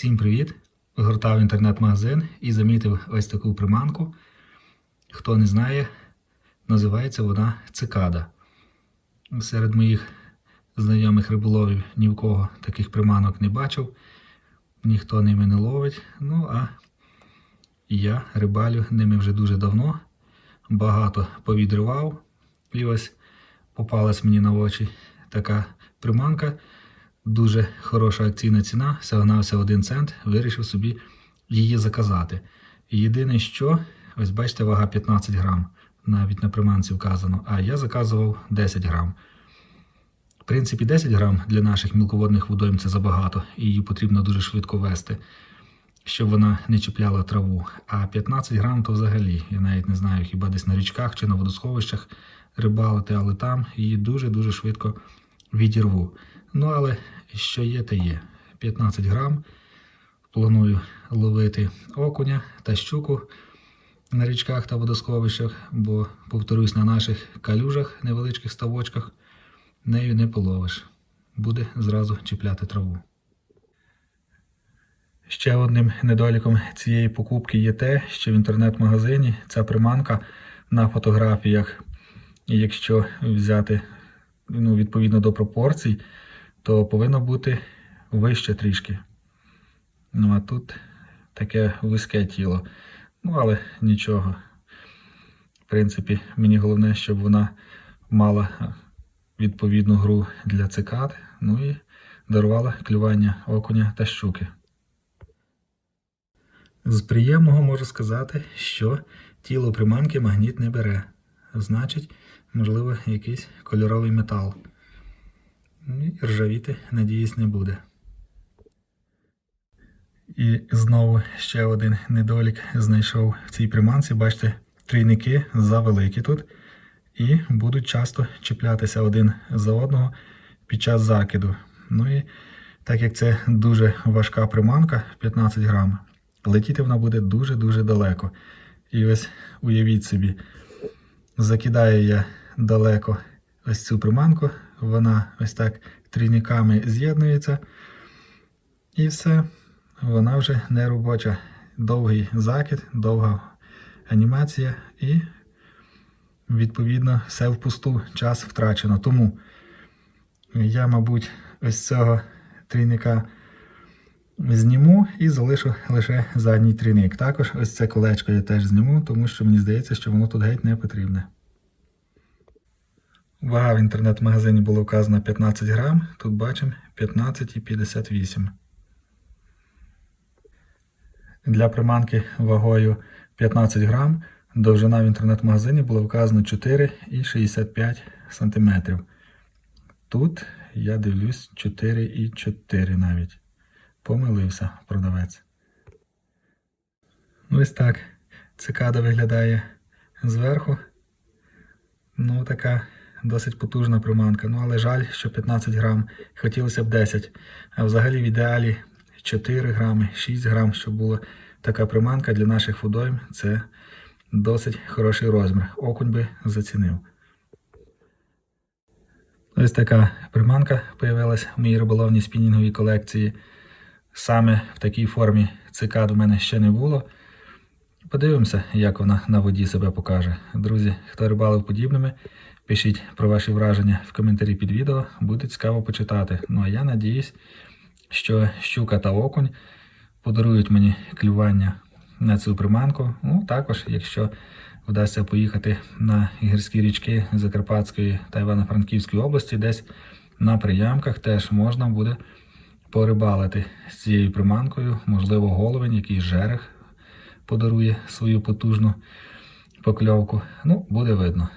Всім привіт! Гортав інтернет-магазин і замітив ось таку приманку. Хто не знає, називається вона цикада. Серед моїх знайомих риболовів ні в кого таких приманок не бачив, ніхто ними не ловить. Ну а я рибалю ними вже дуже давно, багато повідривав. І ось попалась мені на очі така приманка. Дуже хороша акційна ціна, всього-нався 1 цент, вирішив собі її заказати. І єдине що, ось бачите, вага 15 грам, навіть на приманці вказано, а я заказував 10 грам. В принципі, 10 грам для наших мілководних водойм це забагато, і її потрібно дуже швидко вести, щоб вона не чіпляла траву. А 15 грам то взагалі, я навіть не знаю, хіба десь на річках чи на водосховищах рибалити, але там її дуже-дуже швидко відірву. Ну, але що є, те є. 15 грам. Планую ловити окуня та щуку на річках та водосховищах, бо, повторюсь, на наших калюжах, невеличких ставочках, нею не половиш. Буде зразу чіпляти траву. Ще одним недоліком цієї покупки є те, що в інтернет-магазині ця приманка на фотографіях, якщо взяти ну, відповідно до пропорцій, то повинно бути вище трішки. Ну а тут таке вузьке тіло. Ну, але нічого. В принципі, мені головне, щоб вона мала відповідну гру для цикад, ну і дарувала клювання окуня та щуки. З приємного можу сказати, що тіло приманки магніт не бере. Значить, можливо, якийсь кольоровий метал. Ну, І ржавіти, надіюсь, не буде. І знову ще один недолік знайшов в цій приманці. Бачите, трійники завеликі тут. І будуть часто чіплятися один за одного під час закиду. Ну і так як це дуже важка приманка, 15 грам, летіти вона буде дуже-дуже далеко. І ось уявіть собі, закидаю я далеко ось цю приманку, вона ось так трійниками з'єднується. І все, вона вже не робоча. Довгий закид, довга анімація і, відповідно, все впусту, час втрачено. Тому я, мабуть, ось цього трійника зніму і залишу лише задній трійник. Також ось це колечко я теж зніму, тому що мені здається, що воно тут геть не потрібне. Вага в інтернет-магазині було вказано 15 грам, тут бачимо 15,58. Для приманки вагою 15 грам довжина в інтернет-магазині було вказано 4,65 см. Тут я дивлюсь 4,4 навіть. Помилився продавець. Ось так. Цикада виглядає зверху. Ну, така досить потужна приманка. Ну, але жаль, що 15 грам. Хотілося б 10. А взагалі в ідеалі 4 грами, 6 грам, щоб була така приманка для наших водойм. Це досить хороший розмір. Окунь би зацінив. Ось така приманка з'явилася в моїй риболовній спінінговій колекції. Саме в такій формі цикад у мене ще не було. Подивимося, як вона на воді себе покаже. Друзі, хто рибалив подібними, пишіть про ваші враження в коментарі під відео, буде цікаво почитати. Ну а я надіюсь, що щука та окунь подарують мені клювання на цю приманку. Ну, також, якщо вдасться поїхати на гірські річки Закарпатської та Івано-Франківської області, десь на приямках теж можна буде порибалити з цією приманкою, можливо, головень, якийсь жерех подарує свою потужну покльовку. Ну, буде видно.